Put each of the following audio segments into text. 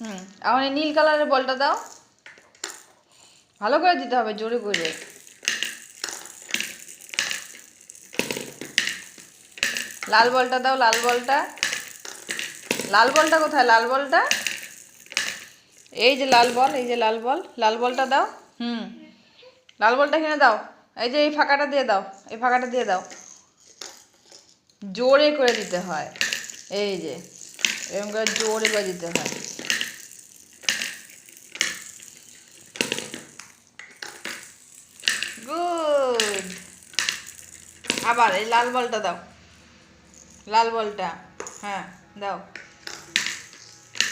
হুম। এই নীল কালারের বলটা দাও। ভালো করে দিতে হবে, জোরে করে। লাল বলটা দাও, লাল বলটা। লাল বলটা কোথায়? লাল বলটা? এই যে লাল বল, এই যে লাল বল। লাল বলটা দাও। হুম। লাল বলটা কিনে দাও। এই যে এই ফাঁকাটা দিয়ে দাও। এই ফাঁকাটা দিয়ে দাও। জোরে করে দিতে হয়। এই যে, এরকম করে জোরে করে দিতে হয়। গুড আবার এই লাল বলটা দাও। লাল বলটা হ্যাঁ দাও।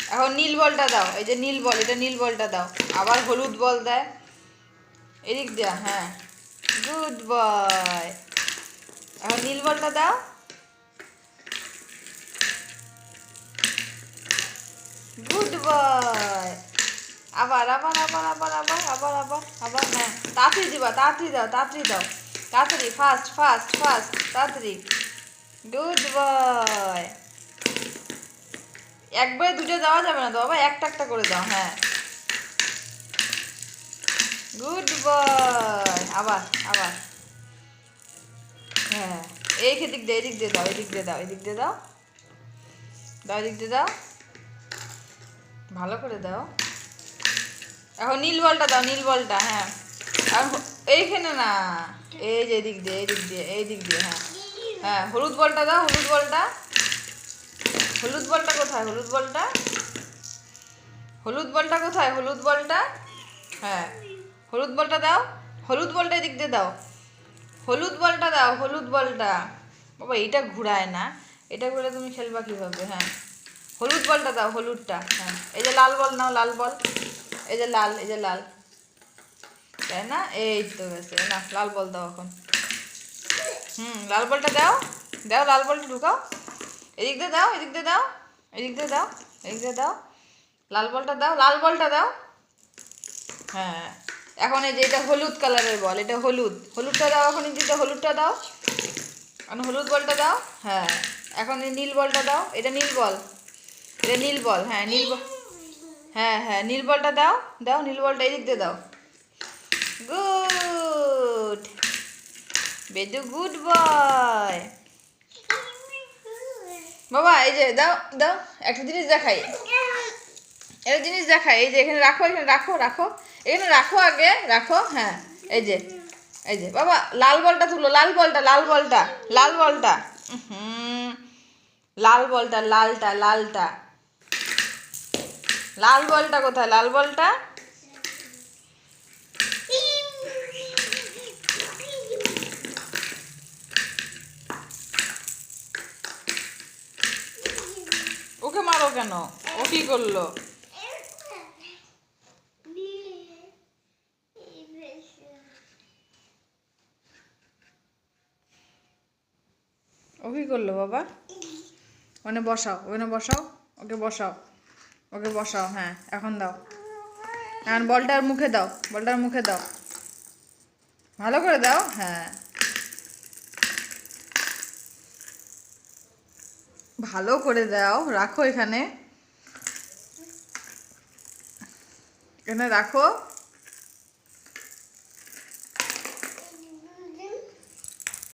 এখন নীল বলটা দাও, এই যে নীল বল, এটা নীল বলটা দাও। আবার হলুদ বল দেয়। এদিক দিয়া হ্যাঁ। গুড বয় এখন নীল বলটা দাও। গুড বয় আবার আবার আবার আবার আবার আবার আবার আবার হ্যাঁ। তাড়াতাড়ি দিবা, তাড়াতাড়ি দাও তাড়াতাড়ি দাও। তাড়াতাড়ি ফাস্ট ফাস্ট ফাস্ট তাড়াতাড়ি। গুড বয় একবারে দুটো দেওয়া যাবে না তো, বাবা, একটা একটা করে দাও হ্যাঁ। গুড বয় আবার আবার। হ্যাঁ এই দিক দিয়ে এদিক দিয়ে দাও এদিক দিয়ে দাও এদিক দিয়ে দাও। দাও এদিক দিয়ে দাও। ভালো করে দাও। এখন নীল বলটা দাও, নীল বলটা হ্যাঁ। আর এইখানে না, এই যে এদিক দিয়ে এদিক দিয়ে এই দিক দিয়ে হ্যাঁ। হ্যাঁ হলুদ বলটা দাও, হলুদ বলটা। হলুদ বলটা কোথায়? হলুদ বলটা? হলুদ বলটা কোথায়? হলুদ বলটা? হ্যাঁ। হলুদ বলটা দাও, হলুদ বলটা এদিক দিয়ে দাও। হলুদ বলটা দাও, হলুদ বলটা। বাবা, এইটা ঘুরায় না। এটা ঘুরে তুমি খেলবা কীভাবে? হ্যাঁ। হলুদ বলটা দাও, হলুদটা হ্যাঁ। এই যে লাল বল, নাও লাল বল। এই যে লাল, এই যে লাল। তাই না? এই তো গেছে না, লাল বল দাও এখন। হুম, লাল বলটা দাও। দাও, লাল বলটা ঢুকাও। এদিক দিয়ে দাও, এদিক দিয়ে দাও। এদিক দিয়ে দাও, এদিক দিয়ে দাও। লাল বলটা দাও, লাল বলটা দাও। হ্যাঁ। এখন এই যে এটা হলুদ কালারের বল, এটা হলুদ। হলুদটা দাও এখন যেটা হলুদটা দাও। এখন হলুদ বলটা দাও। হ্যাঁ। এখন এই নীল বলটা দাও। এটা নীল বল। এটা নীল বল হ্যাঁ নীল বল। হ্যাঁ হ্যাঁ নীল বলটা দাও দাও, নীল বলটা এদিক দিয়ে দাও। গুড। Bedu, good boy. বাবা, এই যে, দাও দাও, একটা জিনিস দেখাই। একটা জিনিস দেখাই, এই যে, এখানে রাখো এখানে রাখো রাখো। এখানে রাখো আগে, রাখো হ্যাঁ এই যে এই যে, বাবা, লাল বলটা তুলো, লাল বলটা লাল বলটা লাল বলটা। হুম লাল বলটা, লালটা লালটা। লাল বলটা কোথায়? লাল বলটা? ওকে মারো কেন? ও কি করল? ও কি করল বাবা? ওখানে বসাও ওখানে বসাও, ওকে বসাও। ওকে বসাও হ্যাঁ এখন দাও। এখন বলটার মুখে দাও, বলটার মুখে দাও। ভালো করে দাও হ্যাঁ। ভালো করে দাও, রাখো এখানে। এখানে রাখো।